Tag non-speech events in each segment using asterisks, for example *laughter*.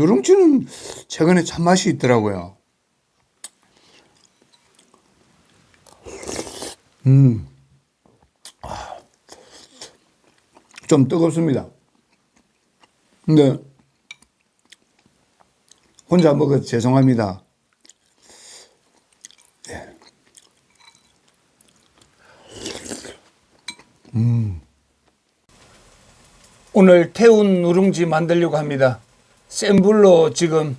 누룽지는 최근에 참 맛이 있더라고요. 음. 아. 좀 뜨겁습니다. 근데 혼자 먹어 죄송합니다. 예. 음. 오늘 태운 누룽지 만들려고 합니다. 센 불로 지금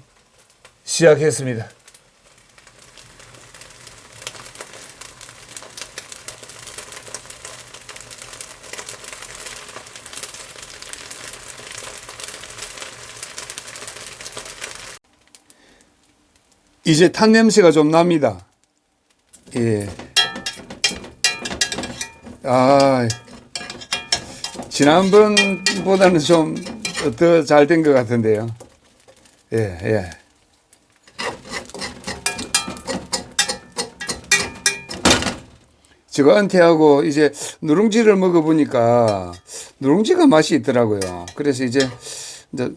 시작했습니다. 이제 탄 냄새가 좀 납니다. 예. 아, 지난번보다는 좀 더 잘 된 것 같은데요. 예, 예. 제가 은퇴하고 이제 누룽지를 먹어보니까 누룽지가 맛이 있더라고요. 그래서 이제 이제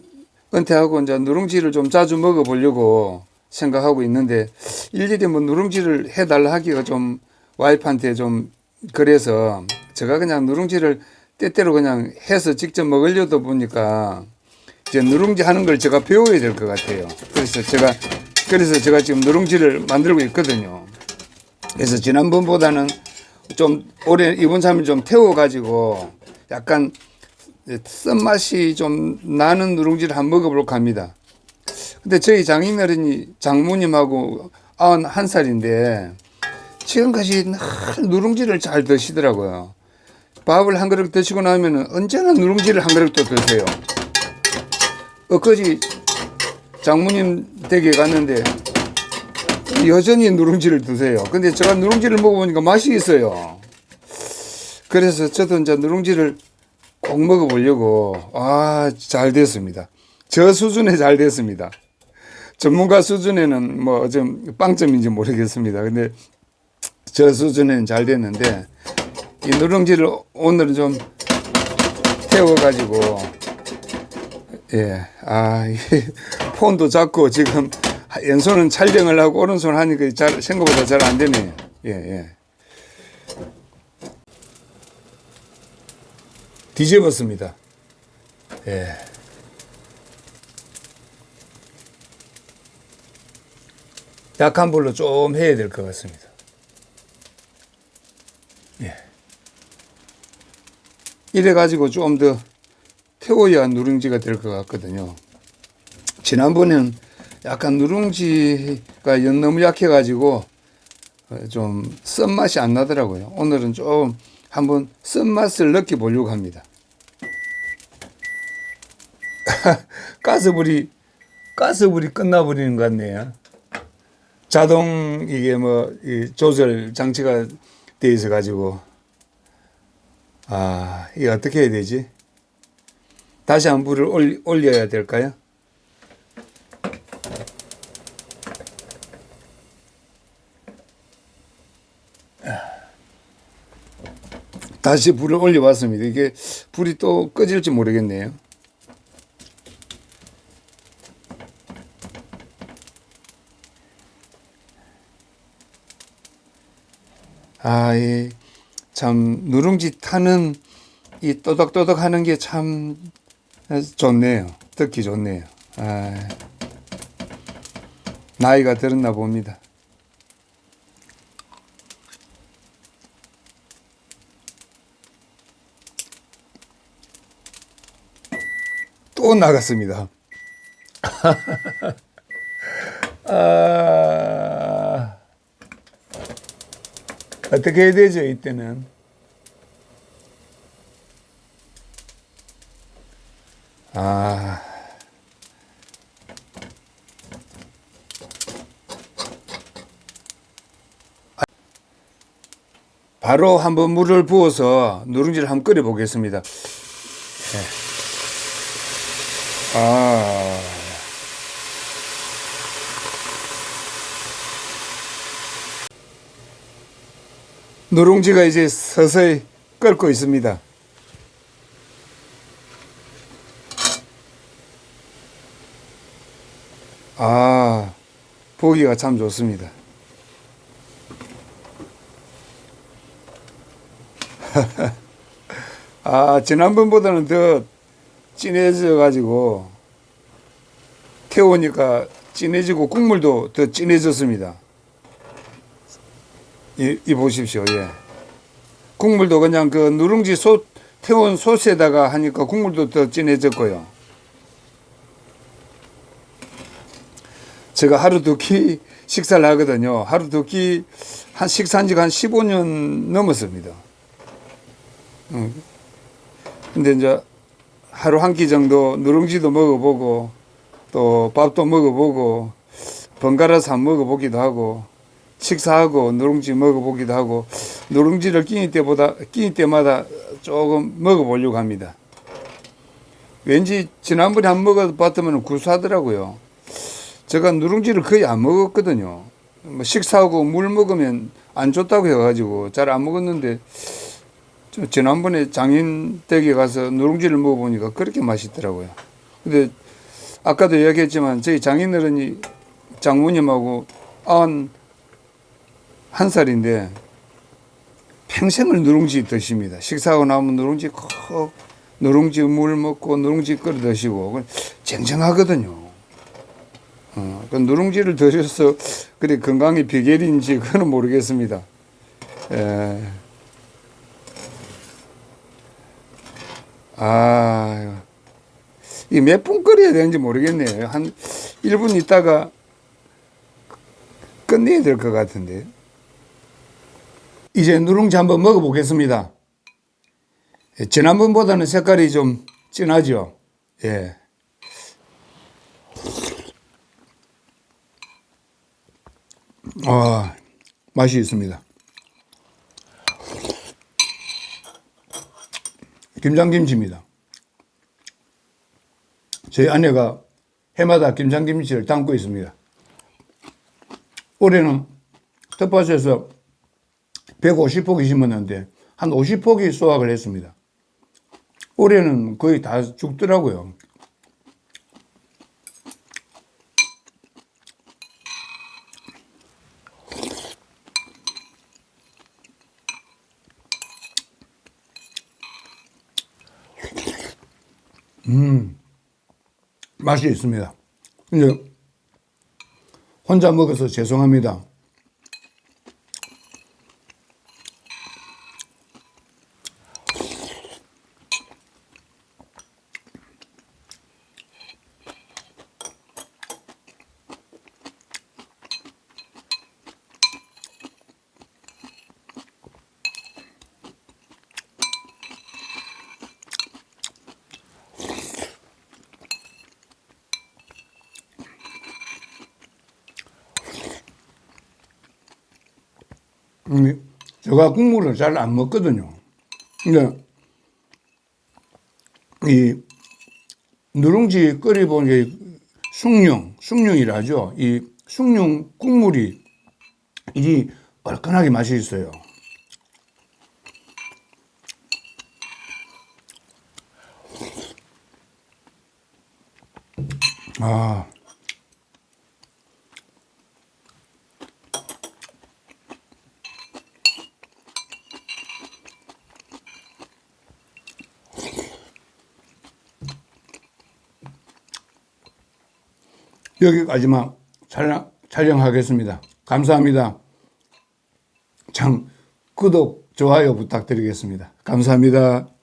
은퇴하고 이제 누룽지를 좀 자주 먹어보려고 생각하고 있는데 일일이 뭐 누룽지를 해달라 하기가 좀 와이프한테 좀 그래서 제가 그냥 누룽지를 때때로 그냥 해서 직접 먹으려다 보니까 이제 누룽지 하는 걸 제가 배워야 될 것 같아요. 그래서 제가 그래서 제가 지금 누룽지를 만들고 있거든요. 그래서 지난번보다는 좀 올해 이번 참을 좀 태워 가지고 약간 쓴맛이 좀 나는 누룽지를 한번 먹어볼까 합니다. 근데 저희 장인 어른이 장모님하고 91살인데 지금까지 늘 누룽지를 잘 드시더라고요. 밥을 한 그릇 드시고 나면은 언제나 누룽지를 한 그릇 또 드세요. 엊그제 장모님 댁에 갔는데 여전히 누룽지를 드세요. 근데 제가 누룽지를 먹어보니까 맛이 있어요. 그래서 저도 이제 누룽지를 꼭 먹어보려고 아 잘 됐습니다. 저 수준에 잘 됐습니다. 전문가 수준에는 뭐 좀 빵점인지 모르겠습니다. 근데 저 수준에는 잘 됐는데 이 누룽지를 오늘은 좀 태워가지고 예, 아, 이 *laughs* 폰도 잡고 지금 왼손은 촬영을 하고 오른손 하니까 잘 생각보다 잘 안 되네요. 예, 예. 뒤집었습니다. 예. 약한 불로 좀 해야 될 것 같습니다. 예. 이래 가지고 좀 더 태워야 누룽지가 될 것 같거든요. 지난번에는 약간 누룽지가 연- 너무 약해 가지고 어, 좀 쓴맛이 안 나더라고요. 오늘은 좀 한번 쓴맛을 느껴보려고 합니다. *laughs* 가스불이 가스불이 끝나버리는 것 같네요. 자동 이게 뭐이 조절 장치가 돼 있어 가지고 아 이게 어떻게 해야 되지? 다시 한 불을 올려야 될까요? 다시 불을 올려봤습니다. 이게 불이 또 꺼질지 모르겠네요. 아, 이, 참, 누룽지 타는 이 또덕또덕 하는 게 참 좋네요. 듣기 좋네요. 아, 나이가 들었나 봅니다. 또 나갔습니다. *laughs* 아, 어떻게 해야 되죠, 이때는? 바로 한번 물을 부어서 누룽지를 한번 끓여 보겠습니다. 네. 아. 누룽지가 이제 서서히 끓고 있습니다. 아, 보기가 참 좋습니다. 아, 지난번보다는 더 진해져 가지고 태우니까 진해지고 국물도 더 진해졌습니다. 이, 이 보십시오. 예. 국물도 그냥 그 누룽지 소 태운 소스에다가 하니까 국물도 더 진해졌고요. 제가 하루 두 끼 식사를 하거든요. 하루 두 끼 한 식사한 지가 한 15년 넘었습니다. 음. 근데 이제 하루 한 끼 정도 누룽지도 먹어보고 또 밥도 먹어보고 번갈아서 한 먹어보기도 하고 식사하고 누룽지 먹어보기도 하고 누룽지를 끼니 때보다 끼니 때마다 조금 먹어보려고 합니다. 왠지 지난번에 한 먹어봤더니 구수하더라고요. 제가 누룽지를 거의 안 먹었거든요. 뭐 식사하고 물 먹으면 안 좋다고 해가지고 잘 안 먹었는데 저 지난번에 장인 댁에 가서 누룽지를 먹어보니까 그렇게 맛있더라고요. 근데 아까도 이야기했지만 저희 장인어른이 장모님하고 아흔 한 살인데 평생을 누룽지 드십니다. 식사하고 나면 누룽지 콕 누룽지 물 먹고 누룽지 끓여 드시고 그건 쟁쟁하거든요. 어, 그 누룽지를 드셔서 그래 건강의 비결인지 그거는 모르겠습니다. 에. 아, 이 몇 분 끓여야 되는지 모르겠네요. 한 1분 있다가 끝내야 될 것 같은데. 이제 누룽지 한번 먹어보겠습니다. 예, 지난번보다는 색깔이 좀 진하죠. 예. 아, 맛이 있습니다. 김장김치입니다. 저희 아내가 해마다 김장김치를 담고 있습니다. 올해는 텃밭에서 150포기 심었는데 한 50포기 수확을 했습니다. 올해는 거의 다 죽더라고요. 음, 맛이 있습니다. 근데 혼자 먹어서 죄송합니다. 제가 국물을 잘 안 먹거든요. 근데 이 누룽지 끓여본 게 숭늉, 숭늉이라죠. 이 숭늉 국물이 이 얼큰하게 맛이 있어요. 아. 여기까지만 촬영, 촬영하겠습니다. 감사합니다. 참, 구독, 좋아요 부탁드리겠습니다. 감사합니다.